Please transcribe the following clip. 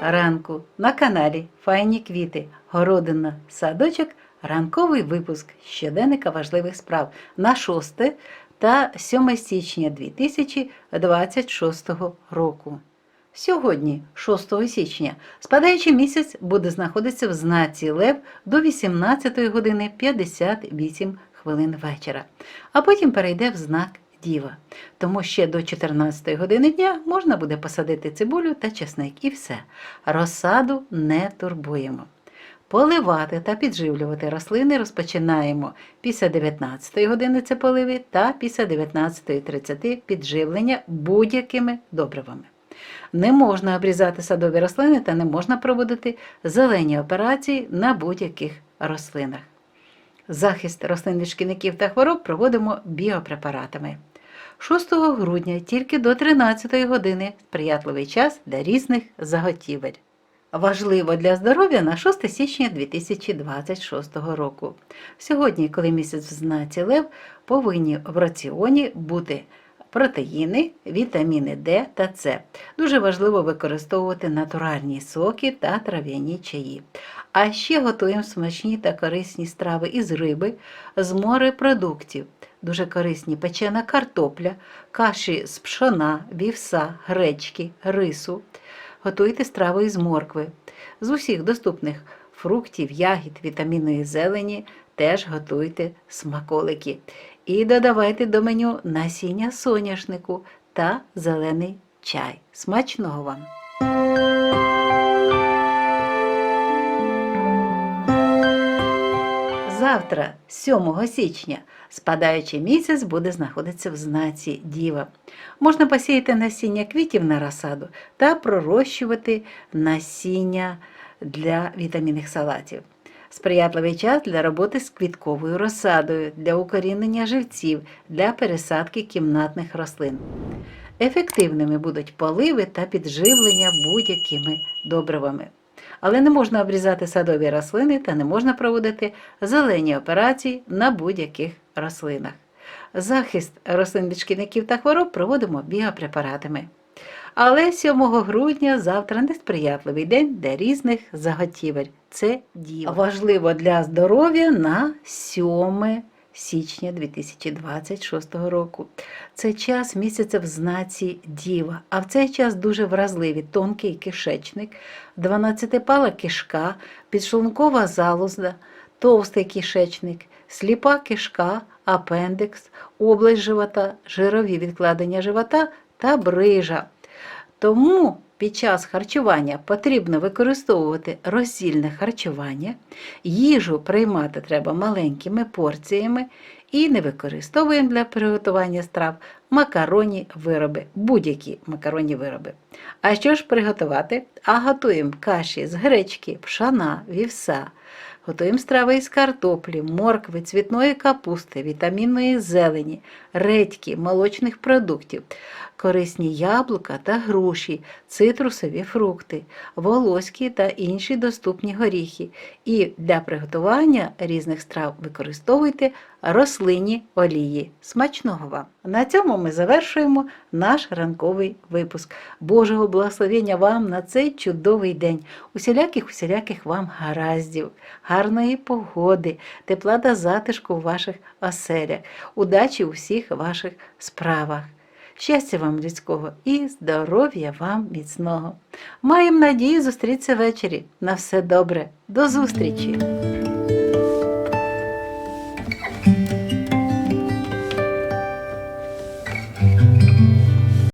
ранку на каналі Файні квіти, городина, садочок, ранковий випуск щоденника важливих справ на 6 та 7 січня 2026 року. Сьогодні, 6 січня, спадаючий місяць буде знаходитися в знаці Лев до 18 години 58 хвилин вечора, а потім перейде в знак Діва. Тому ще до 14 години дня можна буде посадити цибулю та чесник і все. Розсаду не турбуємо. Поливати та підживлювати рослини розпочинаємо після 19 години це поливи та після 19.30 підживлення будь-якими добривами. Не можна обрізати садові рослини та не можна проводити зелені операції на будь-яких рослинах. Захист рослин від шкідників та хвороб проводимо біопрепаратами. 6 грудня тільки до 13 години сприятливий час для різних заготівель. Важливо для здоров'я на 6 січня 2026 року. Сьогодні, коли місяць в знаці Лев, повинні в раціоні бути протеїни, вітаміни Д та С. Дуже важливо використовувати натуральні соки та трав'яні чаї. А ще готуємо смачні та корисні страви із риби, з морепродуктів. Дуже корисні печена картопля, каші з пшона, вівса, гречки, рису. Готуйте страви із моркви. З усіх доступних фруктів, ягід, вітамінної зелені теж готуйте смаколики. І додавайте до меню насіння соняшнику та зелений чай. Смачного вам! Завтра, 7 січня, спадаючий місяць буде знаходитися в знаці Діва. Можна посіяти насіння квітів на розсаду та пророщувати насіння для вітамінних салатів. Сприятливий час для роботи з квітковою розсадою, для укорінення живців, для пересадки кімнатних рослин. Ефективними будуть поливи та підживлення будь-якими добривами. Але не можна обрізати садові рослини та не можна проводити зелені операції на будь-яких рослинах. Захист рослин від шкідників та хвороб проводимо біопрепаратами. Але 7 грудня завтра несприятливий день для різних заготівель. Це діва. Важливо для здоров'я на 7 січня 2026 року. Це час місяця в знаці Діва, а в цей час дуже вразливі тонкий кишечник, 12-пала кишка, підшлункова залоза, товстий кишечник, сліпа кишка, апендикс, область живота, жирові відкладення живота та брижа. Тому під час харчування потрібно використовувати роздільне харчування, їжу приймати треба маленькими порціями і не використовуємо для приготування страв макаронні вироби, будь-які макаронні вироби. А що ж приготувати? А готуємо каші з гречки, пшана, вівса. Готуємо страви із картоплі, моркви, цвітної капусти, вітамінної зелені, редьки, молочних продуктів, корисні яблука та груші, цитрусові фрукти, волоські та інші доступні горіхи. І для приготування різних страв використовуйте рослинні олії. Смачного вам! На цьому ми завершуємо наш ранковий випуск. Божого благословення вам на цей чудовий день. Усіляких усіляких вам гараздів, гарної погоди, тепла та затишку в ваших оселях, удачі у всіх ваших справах. Щастя вам людського і здоров'я вам міцного. Маємо надію зустрітися ввечері. На все добре. До зустрічі!